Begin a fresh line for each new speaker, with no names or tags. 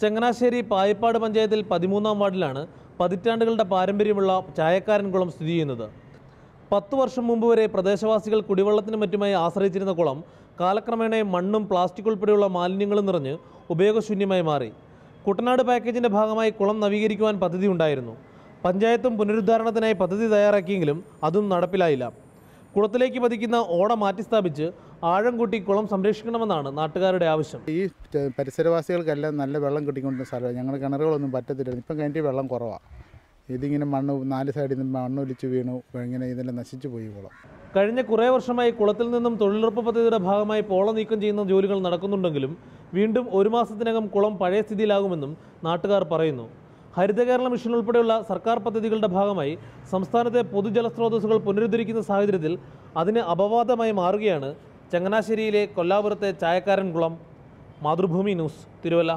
ചങ്ങനാശ്ശേരി പായിപ്പാട് പഞ്ചായത്തിൽ പതിമൂന്നാം വാർഡിലാണ് പതിറ്റാണ്ടുകളുടെ പാരമ്പര്യമുള്ള ചായക്കാരൻ കുളം സ്ഥിതി ചെയ്യുന്നത്. പത്ത് വർഷം മുമ്പ് വരെ പ്രദേശവാസികൾ കുടിവെള്ളത്തിനും മറ്റുമായി ആശ്രയിച്ചിരുന്ന കുളം കാലക്രമേണ മണ്ണും പ്ലാസ്റ്റിക് ഉൾപ്പെടെയുള്ള മാലിന്യങ്ങളും നിറഞ്ഞ് ഉപയോഗശൂന്യമായി മാറി. കുട്ടനാട് പാക്കേജിന്റെ ഭാഗമായി കുളം നവീകരിക്കുവാൻ പദ്ധതി ഉണ്ടായിരുന്നു. പഞ്ചായത്തും പുനരുദ്ധാരണത്തിനായി പദ്ധതി തയ്യാറാക്കിയെങ്കിലും അതും നടപ്പിലായില്ല. കുളത്തിലേക്ക് പതിക്കുന്ന ഓട മാറ്റിസ്ഥാപിച്ച് ആഴം കൂട്ടി കുളം സംരക്ഷിക്കണമെന്നാണ് നാട്ടുകാരുടെ ആവശ്യം.
ഈ പരിസരവാസികൾക്കെല്ലാം നല്ല വെള്ളം കിട്ടിക്കൊണ്ടിരുന്ന സ്ഥലമാണ്. ഞങ്ങൾ കിണറുകളൊന്നും പറ്റത്തില്ല ഇപ്പം കിണറ്റിൽ വെള്ളം കുറവാണ് ഇതിങ്ങനെ മണ്ണ് നാല് സൈഡിൽ നിന്ന് മണ്ണൊലിച്ച് വീണു. ഇങ്ങനെ ഇതെല്ലാം നശിച്ചു പോയി കുളം.
കഴിഞ്ഞ കുറേ വർഷമായി കുളത്തിൽ നിന്നും തൊഴിലുറപ്പ് പദ്ധതിയുടെ ഭാഗമായി പോള നീക്കം ചെയ്യുന്ന ജോലികൾ നടക്കുന്നുണ്ടെങ്കിലും വീണ്ടും ഒരു മാസത്തിനകം കുളം പഴയ സ്ഥിതിയിലാകുമെന്നും നാട്ടുകാർ പറയുന്നു. ഹരിത കേരള മിഷൻ ഉൾപ്പെടെയുള്ള സർക്കാർ പദ്ധതികളുടെ ഭാഗമായി സംസ്ഥാനത്തെ പൊതുജലസ്രോതസ്സുകൾ പുനരുദ്ധരിക്കുന്ന സാഹചര്യത്തിൽ അതിന് അപവാദമായി മാറുകയാണ് ചങ്ങനാശ്ശേരിയിലെ കൊല്ലാപുരത്തെ ചായക്കാരൻ കുളം. മാതൃഭൂമി ന്യൂസ് തിരുവല്ല.